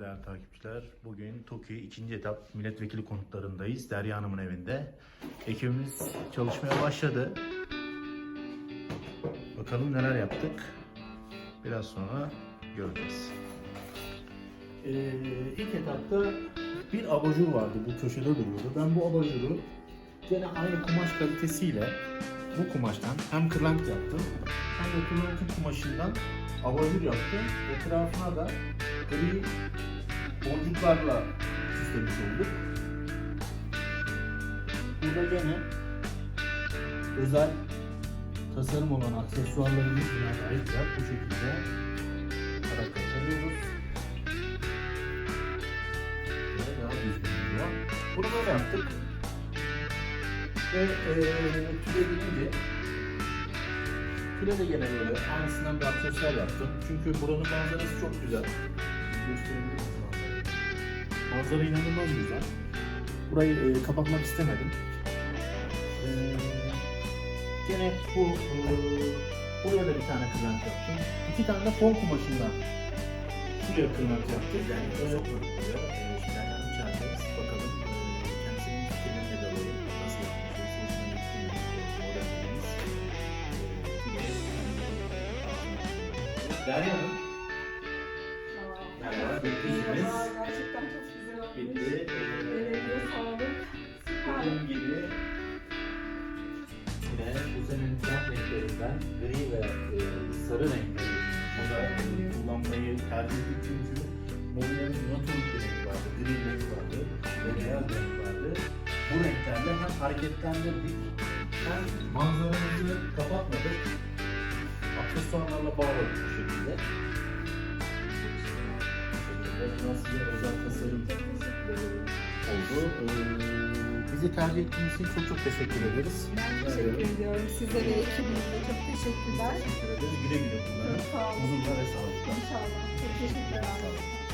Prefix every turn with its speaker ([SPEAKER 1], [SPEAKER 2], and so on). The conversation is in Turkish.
[SPEAKER 1] Değerli takipçiler. Bugün TOKİ ikinci etap milletvekili konutlarındayız. Derya Hanım'ın evinde. Ekibimiz çalışmaya başladı. Bakalım neler yaptık. Biraz sonra göreceğiz. Ee, ilk etapta bir abajur vardı. Bu köşede duruyordu. Ben bu abajuru gene aynı kumaş kalitesiyle bu kumaştan hem kırlent yaptım hem de kırlentin kumaşından abajur yaptım. Etrafına da gri boncuklarla süslemiş olduk. Burada gene özel tasarım olan aksesuarlarımız buna ayrıca bu şekilde karakter çalıyoruz. Ve daha düzgün oluyor. Bunu böyle yaptık. Ve eee tüle gelince Tüle de gene böyle aynısından bir aksesuar yaptım. Çünkü buranın manzarası çok güzel. Gösterebilirim manzarayı. Manzara inanılmaz güzel. Burayı e, kapatmak istemedim. E, gene bu e, buraya da bir tane kırlent yaptım. İki tane de fon kumaşından şuraya kırlent yaptık. Yani e, çok mutluyum. E, şimdi çağıracağız. Bakalım e, kendisinin fikirlerini de alalım. Nasıl yapmış, hoşuna gitti mi? E, modellerimiz. E, Derya Hanım.
[SPEAKER 2] Gerçekten çok güzel olmuş.
[SPEAKER 1] Bitti.
[SPEAKER 2] Ellerine sağlık. Süper.
[SPEAKER 1] Dediğim gibi yine bu senenin renklerinden gri ve e, sarı renkleri e, kullanmayı tercih ettik çünkü mobilyonun nötr bir renk vardı, gri renk vardı ve beyaz renk vardı. Bu renklerle hem hareketlendirdik hem manzaramızı kapatmadık. Aksesuarlarla bağladık bu şekilde. Size özel tasarım oldu. Ee, bizi tercih ettiğiniz için çok çok teşekkür ederiz.
[SPEAKER 2] Ben teşekkür ediyorum. Size ve ekibinize çok teşekkürler.
[SPEAKER 1] Teşekkür ederiz. Güle güle kullanın.
[SPEAKER 2] Sağ olun.
[SPEAKER 1] Uzun ve sağlıklı.
[SPEAKER 2] İnşallah. Çok teşekkürler.